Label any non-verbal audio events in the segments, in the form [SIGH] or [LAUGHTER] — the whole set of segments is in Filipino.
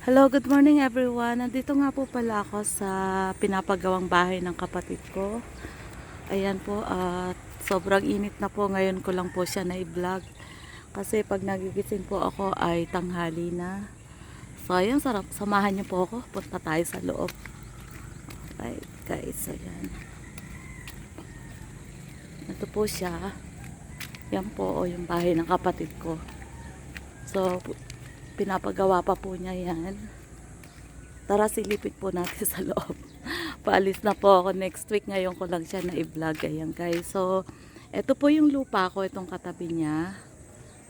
Hello, good morning everyone. Nandito nga po pala ako sa pinapagawang bahay ng kapatid ko. Ayan po, at sobrang init na po. Ngayon ko lang po siya na i-vlog. Kasi pag nagigising po ako ay tanghali na. So ayan, sarap. Samahan niyo po ako. Punta tayo sa loob. Right guys, ayan. Ito po siya. Yan po o yung bahay ng kapatid ko. So, pinapagawa pa po niya yan. Tara silipit po natin sa loob. [LAUGHS] Paalis na po ako next week. Ngayon ko lang siya na i-vlog. Ayan guys. So, ito po yung lupa ko. Itong katabi niya.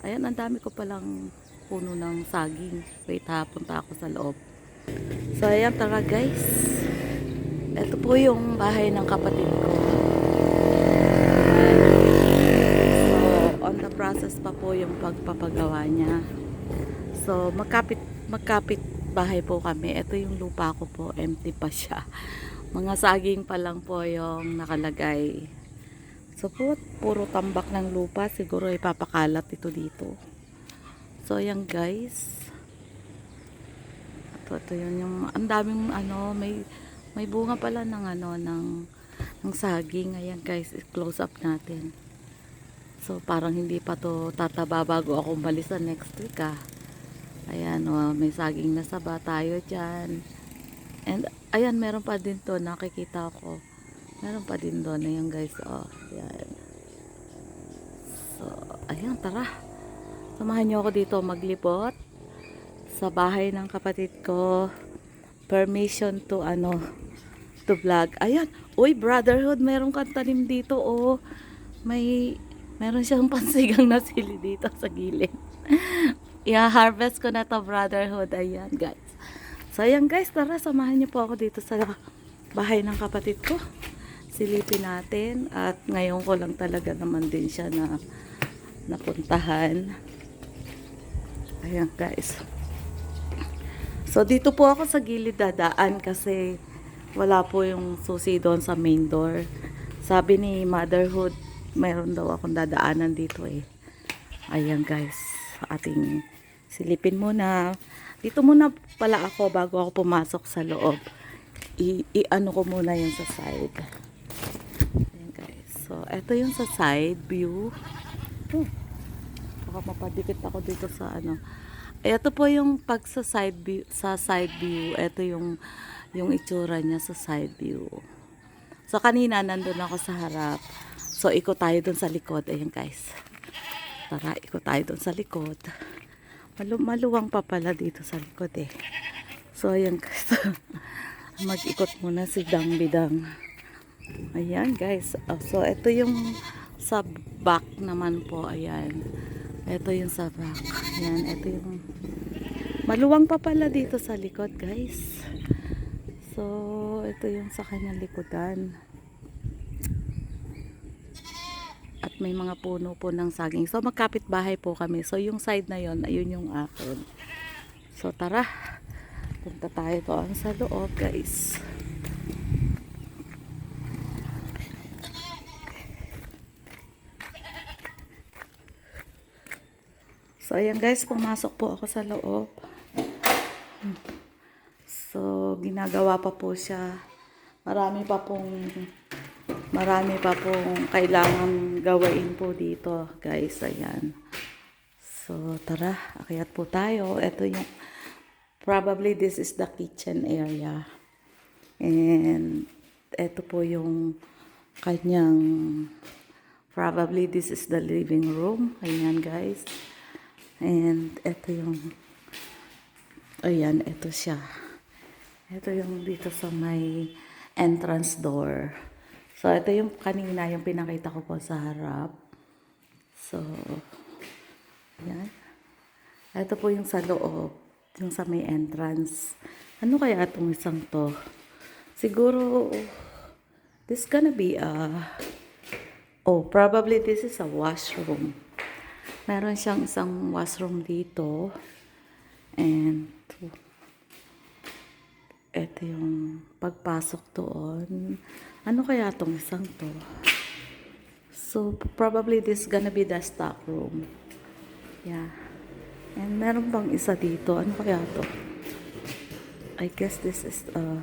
Ayan, ang dami ko palang puno ng saging. Wait ha, punta ako sa loob. So, ayan, tara guys. Ito po yung bahay ng kapatid ko. So, on the process pa po yung pagpapagawa niya. So, magkapit, magkapit bahay po kami. Ito yung lupa ko po. Empty pa siya. [LAUGHS] Mga saging pa lang po yung nakalagay. So, po, puro tambak ng lupa. Siguro ipapakalat ito dito. So, ayan guys. Ito, ito yun yung, ang daming ano, may, may bunga pala ng ano, ng, ng saging. Ayan guys, close up natin. So, parang hindi pa to tataba bago ako umalis sa next week ah. Ayan, oh, may saging na saba tayo dyan. And, ayan, meron pa din to, nakikita ko. Meron pa din doon, ayan guys, oh, ayan. So, ayan, tara. Samahan niyo ako dito maglibot sa bahay ng kapatid ko. Permission to, ano, to vlog. Ayan, uy, brotherhood, meron kang tanim dito, oh. May, meron siyang [LAUGHS] pansigang na sili dito sa gilid. I-harvest ko na to brotherhood. Ayan guys. So ayan guys, tara samahan niyo po ako dito sa bahay ng kapatid ko. Silipin natin at ngayon ko lang talaga naman din siya na napuntahan. Ayan guys. So dito po ako sa gilid dadaan kasi wala po yung susi doon sa main door. Sabi ni motherhood, mayroon daw akong dadaanan dito eh. Ayan guys, ating silipin muna. Dito muna pala ako bago ako pumasok sa loob. I-ano ko muna yung sa side. Ayan guys. So, eto yung sa side view. Oh, baka mapadikit ako dito sa ano. Ito po yung pag sa side view, sa side view, ito yung yung itsura niya sa side view. So kanina nandun ako sa harap. So ikot tayo dun sa likod. Ayan guys. Tara, ikot tayo dun sa likod. Malu maluwang pa pala dito sa likod eh. So ayan guys. [LAUGHS] Mag-ikot muna si Dang Bidang. Ayan guys. Oh, so ito yung sa back naman po. Ayan. Ito yung sa back. Ayan. Ito yung maluwang pa pala dito sa likod guys. So ito yung sa kanyang likodan. At may mga puno po ng saging. So magkapit bahay po kami. So yung side na yon ayun yung akin. So tara. Punta tayo doon sa loob guys. So ayan guys, pumasok po ako sa loob. So ginagawa pa po siya. Marami pa pong marami pa pong kailangan gawain po dito, guys. Ayan. So, tara, akyat po tayo. Ito yung, probably this is the kitchen area. And, ito po yung kanyang, probably this is the living room. Ayan, guys. And, ito yung, ayan, ito siya. Ito yung dito sa may entrance door. So, ito yung kanina, yung pinakita ko po sa harap. So, yan. Ito po yung sa loob, yung sa may entrance. Ano kaya itong isang to? Siguro, this gonna be a, oh, probably this is a washroom. Meron siyang isang washroom dito. And, ito yung pagpasok doon. Ano kaya tong isang to? So, probably this gonna be the stock room. Yeah. And meron bang isa dito? Ano kaya to? I guess this is uh,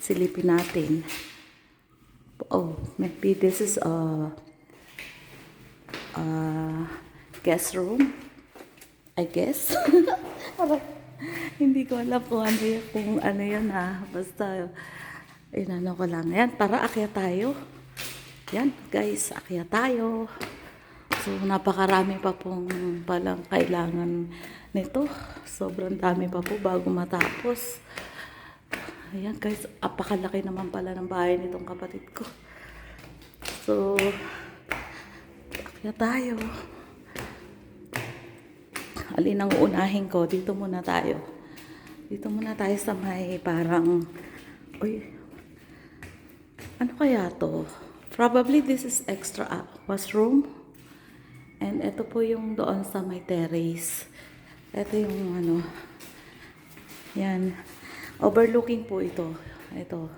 silipin natin. Oh, maybe this is a uh, guest room. I guess. [LAUGHS] Hindi ko alam kung ano yun, kung ano yun ha. Basta, inano ko lang. Yan, para akyat tayo. Yan, guys, akyat tayo. So, napakarami pa pong palang kailangan nito. Sobrang dami pa po bago matapos. Ayan, guys, apakalaki naman pala ng bahay nitong kapatid ko. So, akyat tayo. Alin ang uunahin ko? Dito muna tayo. Dito muna tayo sa may parang... Uy, ano kaya to? Probably this is extra washroom. And ito po yung doon sa may terrace. Ito yung ano... Yan. Overlooking po ito. Ito.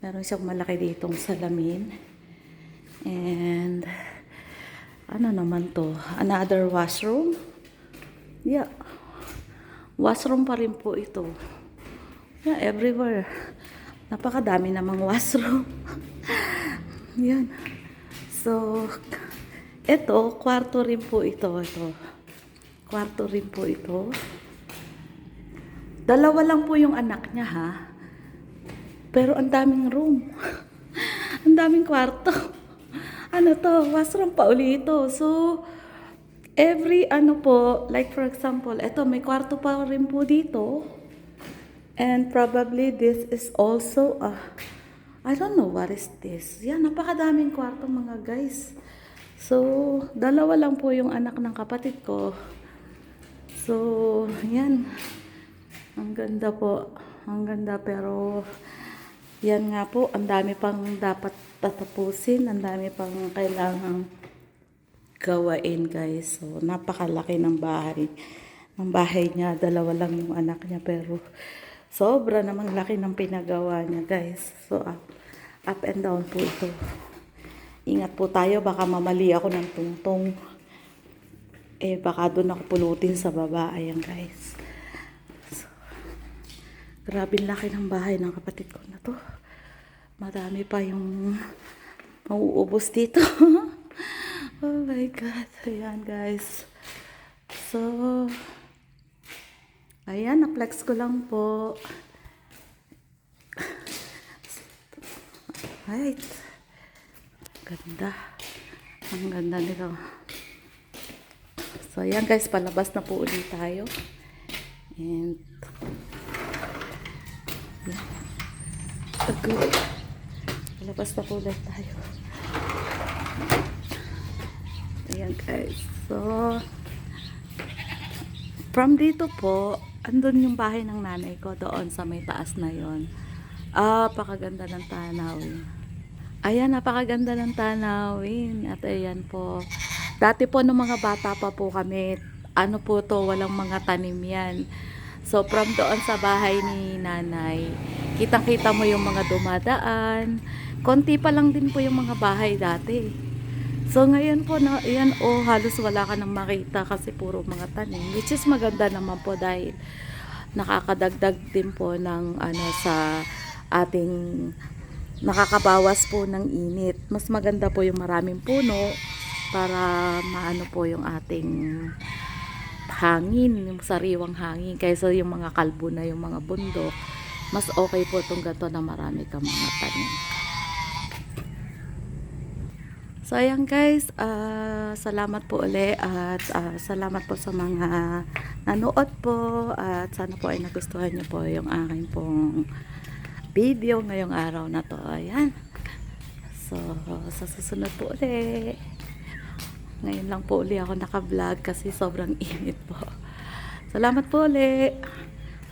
Meron siyang malaki ditong salamin. And... Ano naman to? Another washroom. Yeah. Washroom pa rin po ito. Yeah, everywhere. Napakadami namang washroom. [LAUGHS] Yan. So, ito, kwarto rin po ito. Ito. Kwarto rin po ito. Dalawa lang po yung anak niya, ha? Pero ang daming room. [LAUGHS] ang daming kwarto. [LAUGHS] Ano to? Washroom pa uli ito. So, every ano po, like for example, eto may kwarto pa rin po dito. And probably this is also a, I don't know what is this. Yan, napakadaming kwarto mga guys. So, dalawa lang po yung anak ng kapatid ko. So, yan. Ang ganda po. Ang ganda pero yan nga po, ang dami pang dapat tatapusin. Ang dami pang kailangang gawain guys. So, napakalaki ng bahay. Ng bahay niya, dalawa lang yung anak niya pero sobra namang laki ng pinagawa niya guys. So, up, up and down po ito. Ingat po tayo, baka mamali ako ng tungtong. Eh, baka doon ako pulutin sa baba. Ayan guys. So, grabe laki ng bahay ng kapatid ko na to. Marami pa yung mauubos dito. [LAUGHS] Oh my God. Ayan, guys. So, ayan, na-flex ko lang po. Right. Ganda. Ang ganda nito. So, ayan guys, palabas na po ulit tayo. And. Agad. Palabas na po ulit tayo. Ayan guys. So, from dito po, andun yung bahay ng nanay ko doon sa may taas na yon. Ah, pakaganda ng tanawin. Ayan, napakaganda ng tanawin. At ayan po. Dati po nung mga bata pa po kami, ano po to, walang mga tanim yan. So, from doon sa bahay ni nanay, kitang-kita mo yung mga dumadaan. Konti pa lang din po yung mga bahay dati. So ngayon po na yan oh halos wala ka nang makita kasi puro mga tanim which is maganda naman po dahil nakakadagdag din po ng ano sa ating nakakabawas po ng init. Mas maganda po yung maraming puno para maano po yung ating hangin, yung sariwang hangin kaysa yung mga kalbo na yung mga bundok. Mas okay po itong gato na marami kang mga tanim. So ayan guys, ah, salamat po uli at ah, salamat po sa mga nanood po at sana po ay nagustuhan niyo po yung aking pong video ngayong araw na to. Ayan. So, sa susunod po uli. Ngayon lang po uli ako naka-vlog kasi sobrang [LAUGHS] init po. Salamat po uli.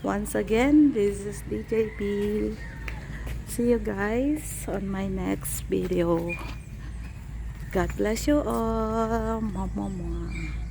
Once again, this is DJ Bill. See you guys on my next video. God bless you all. Mama, mama.